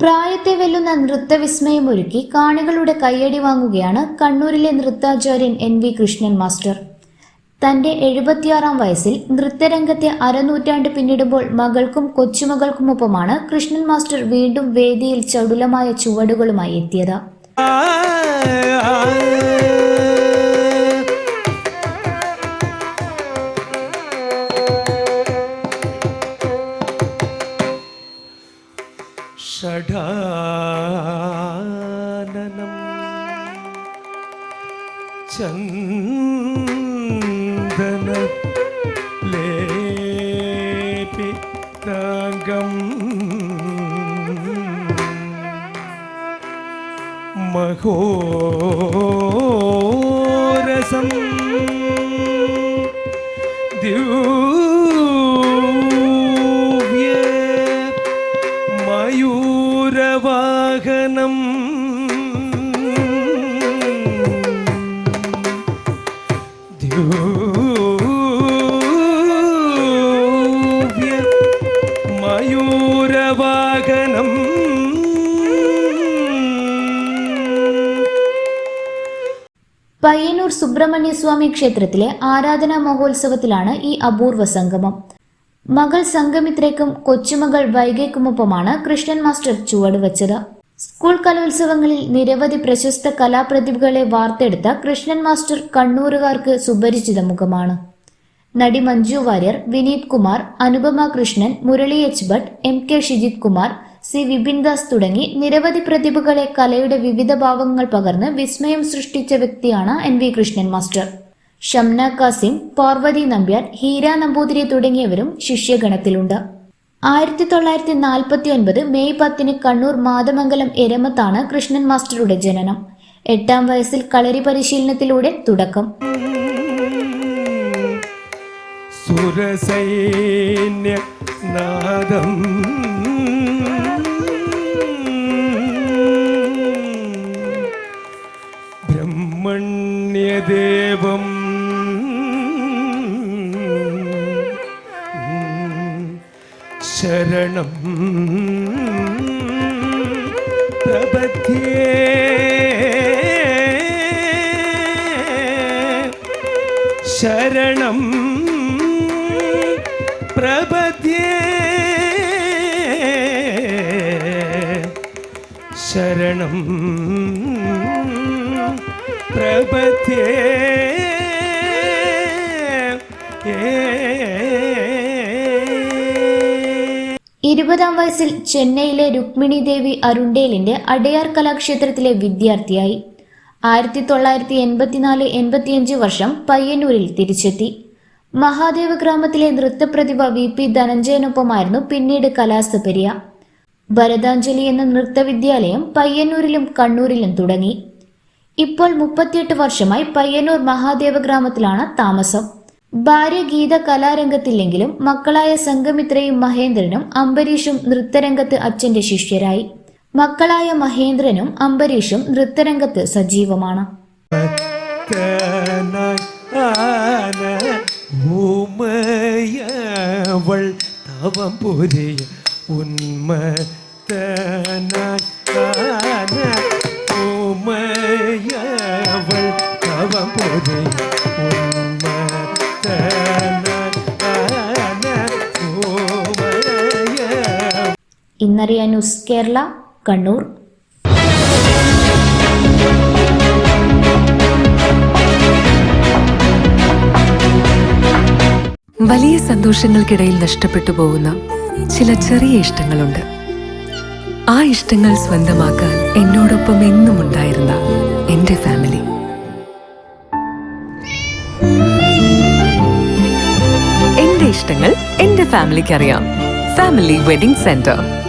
പ്രായത്തെ വെല്ലുന്ന നൃത്തവിസ്മയം ഒരുക്കി കാണികളുടെ കയ്യടി വാങ്ങുകയാണ് കണ്ണൂരിലെ നൃത്താചാര്യൻ എൻ വി കൃഷ്ണൻ മാസ്റ്റർ. തന്റെ എഴുപത്തിയാറാം വയസ്സിൽ നൃത്തരംഗത്തെ അരനൂറ്റാണ്ട് പിന്നിടുമ്പോൾ മകൾക്കും കൊച്ചുമകൾക്കുമൊപ്പമാണ് കൃഷ്ണൻ മാസ്റ്റർ വീണ്ടും വേദിയിൽ ചടുലമായ ചുവടുകളുമായി എത്തിയത്. ഷഠാനനം ചന്ദന ലേപിതാംഗം മഹോരസം മയൂരവാഹനം പയ്യന്നൂർ സുബ്രഹ്മണ്യസ്വാമി ക്ഷേത്രത്തിലെ ആരാധനാ മഹോത്സവത്തിലാണ് ഈ അപൂർവ സംഗമം. മകൾ സംഗമിത്രയ്ക്കും കൊച്ചുമകൾ വൈകയ്ക്കുമൊപ്പമാണ് കൃഷ്ണൻ മാസ്റ്റർ ചുവടുവച്ചത് സ്കൂൾ കലോത്സവങ്ങളിൽ നിരവധി പ്രശസ്ത കലാപ്രതിഭകളെ വാർത്തെടുത്ത കൃഷ്ണൻ മാസ്റ്റർ കണ്ണൂരുകാർക്ക് സുപരിചിത മുഖമാണ്. നടി Manju Warrier Vineeth Kumar Anupama Krishnan Murali H Bhatt M K Shijith Kumar C Vipin Das തുടങ്ങി നിരവധി പ്രതിഭകളെ കലയുടെ വിവിധ ഭാവങ്ങൾ പകർന്ന് വിസ്മയം സൃഷ്ടിച്ച വ്യക്തിയാണ് N V Krishnan master. Shamna Kasim Parvathy Nambiar Heera Namboothiri തുടങ്ങിയവരും ശിഷ്യഗണത്തിലുണ്ട്. ആയിരത്തി തൊള്ളായിരത്തി നാൽപ്പത്തി ഒൻപത് മെയ് പത്തിന് കണ്ണൂർ മാതമംഗലം എരമത്താണ് കൃഷ്ണൻ മാസ്റ്ററുടെ ജനനം. എട്ടാം വയസ്സിൽ കളരി പരിശീലനത്തിലൂടെ തുടക്കം. സുരസൈന്യ നാദം. ബ്രഹ്മണ്യദേവം. ശരണം. പ്രപദ്യേ ശരണം. പ്രപദ്യേ. ശരണം. പ്രപദ്യേ. ഇരുപതാം വയസ്സിൽ ചെന്നൈയിലെ രുക്മിണി ദേവി അരുണ്ടേലിന്റെ അടയാർ കലാക്ഷേത്രത്തിലെ വിദ്യാർത്ഥിയായി. ആയിരത്തി തൊള്ളായിരത്തി എൺപത്തിനാല് എൺപത്തിയഞ്ച് വർഷം പയ്യന്നൂരിൽ തിരിച്ചെത്തി. മഹാദേവ ഗ്രാമത്തിലെ നൃത്തപ്രതിഭ വി പി ധനഞ്ജയനൊപ്പമായിരുന്നു പിന്നീട് കലാസപര്യ. ഭരതാഞ്ജലി എന്ന നൃത്തവിദ്യാലയം പയ്യന്നൂരിലും കണ്ണൂരിലും തുടങ്ങി. ഇപ്പോൾ മുപ്പത്തിയെട്ട് വർഷമായി പയ്യന്നൂർ മഹാദേവ ഗ്രാമത്തിലാണ് താമസം. ഭാര്യ ഗീത കലാരംഗത്തില്ലെങ്കിലും മക്കളായ സംഗമിത്രയും മഹേന്ദ്രനും അംബരീഷും നൃത്തരംഗത്ത് അച്ഛന്റെ ശിഷ്യരായി. മക്കളായ മഹേന്ദ്രനും അംബരീഷും നൃത്തരംഗത്ത് സജീവമാണ്. ഭൂമയവൾ തവം പുരിയ ഉന്മത്തനായി ആന ഭൂമയവൾ തവം പുരിയ ഇന്നറിയ ന്യൂസ് കേരള കണ്ണൂർ. വലിയ സന്തോഷങ്ങൾക്കിടയിൽ നഷ്ടപ്പെട്ടു പോകുന്ന ചില ചെറിയ ഇഷ്ടങ്ങളുണ്ട്. ആ ഇഷ്ടങ്ങൾ സ്വന്തമാക്കാൻ എന്നോടൊപ്പം എന്നും ഉണ്ടായിരുന്ന എന്റെ ഫാമിലി. എന്റെ ഇഷ്ടങ്ങൾ എന്റെ ഫാമിലിക്ക് അറിയാം ഫാമിലി വെഡിംഗ് സെന്റർ